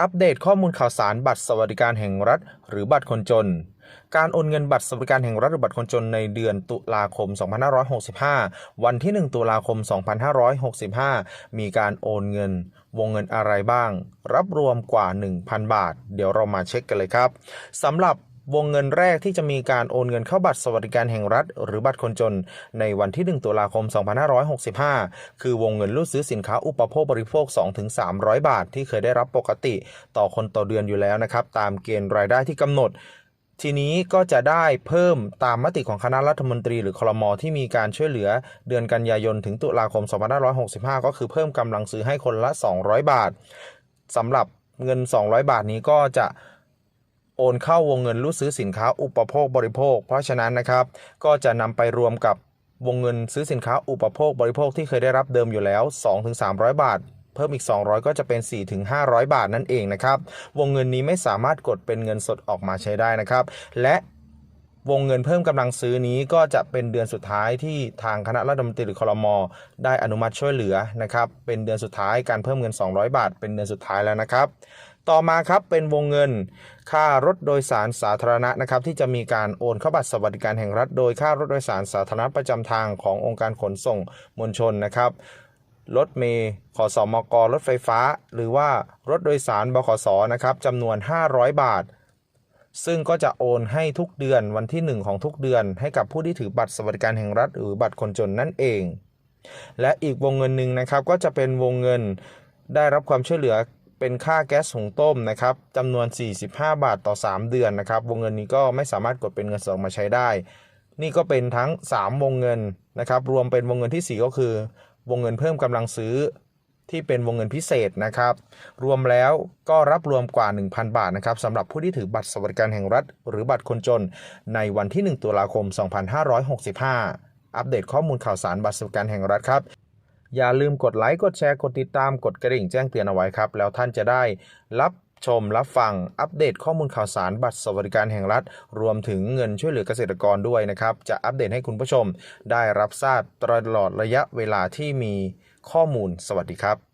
อัปเดตข้อมูลข่าวสารบัตรสวัสดิการแห่งรัฐ หรือบัตรคนจน การโอนเงินบัตรสวัสดิการแห่งรัฐหรือบัตรคนจนในเดือนตุลาคม 2565 วันที่ 1 ตุลาคม 2565 มีการโอนเงิน วงเงินอะไรบ้าง รับรวมกว่า 1,000 บาท เดี๋ยวเรามาเช็คกันเลยครับสำหรับ วงเงินแรกที่จะมีการโอนเงินเข้าบัตรสวัสดิการแห่งรัฐ หรือบัตรคนจน ในวันที่ 1 ตุลาคม 2565 คือวงเงินรูดซื้อสินค้าอุปโภคบริโภค 2-300 บาท ที่เคยได้รับปกติต่อคนต่อเดือนอยู่แล้วนะครับ ตามเกณฑ์รายได้ที่กำหนดทีนี้ก็จะได้เพิ่มตามมติของคณะรัฐมนตรีหรือคลมที่มีการช่วยเหลือเดือนกันยายนถึงตุลาคม 2565 ก็คือเพิ่มกำลังซื้อให้คนละ 200 บาทสำหรับเงิน 200 บาทนี้ก็จะ อนเข้าวงเงินรูดซื้อสินค้าอุปโภคบริโภค เพราะฉะนั้นนะครับ ก็จะนำไปรวมกับวงเงินซื้อสินค้าอุปโภคบริโภคที่เคยได้รับเดิมอยู่แล้ว 2-300 บาท เพิ่มอีก 200 ก็จะเป็น 4-500 บาทนั่นเองนะครับ วงเงินนี้ไม่สามารถกดเป็นเงินสดออกมาใช้ได้นะครับ และ วงเงินเพิ่มกำลังซื้อนี้ก็จะเป็นเดือนสุดท้ายที่ทางคณะรัฐมนตรีหรือคลมได้อนุมัติช่วยเหลือนะครับ เป็นเดือนสุดท้ายการเพิ่มเงิน 200 บาท เป็นเดือนสุดท้ายแล้วนะครับ ต่อมาครับเป็นวงเงินค่ารถโดยสารสาธารณะนะครับ ที่จะมีการโอนเข้าบัตรสวัสดิการแห่งรัฐ โดยค่ารถโดยสารสาธารณะประจำทางขององค์การขนส่งมวลชนนะครับรถเมย์ขอสอมกรถไฟฟ้า หรือว่ารถโดยสารบขสนะครับจำนวน 500 บาท ซึ่งก็จะโอนให้ทุกเดือนวันที่ 1 ของทุกเดือน ให้กับผู้ที่ถือบัตรสวัสดิการแห่งรัฐ หรือบัตรคนจนนั่นเอง และอีกวงเงินหนึ่งนะครับก็จะเป็นวงเงินได้รับความช่วยเหลือเป็นค่าแก๊สหุงต้มนะครับจำนวน 45 บาทต่อ 3 เดือนนะครับ วงเงินนี้ก็ไม่สามารถกดเป็นเงินสดมาใช้ได้ นี่ก็เป็นทั้ง 3 วงเงินนะครับ รวมเป็นวงเงินที่ 4 ก็คือ วงเงินเพิ่มกำลังซื้อ ที่เป็นวงเงินพิเศษนะครับ รวมแล้วก็รับรวมกว่า 1,000 บาทนะครับสำหรับผู้ที่ถือบัตรสวัสดิการแห่งรัฐ หรือบัตรคนจน ในวันที่ 1 ตุลาคม 2565 อัปเดตข้อมูลข่าวสารบัตรสวัสดิการแห่งรัฐครับ อย่าลืมกดไลค์กดแชร์กดติดตามกดกระดิ่งแจ้งเตือนเอาไว้ครับ แล้วท่านจะได้รับชมรับฟังอัปเดตข้อมูลข่าวสารบัตรสวัสดิการแห่งรัฐ รวมถึงเงินช่วยเหลือเกษตรกรด้วยนะครับ จะอัปเดตให้คุณผู้ชมได้รับทราบตลอดระยะเวลาที่มี ข้อมูล สวัสดีครับ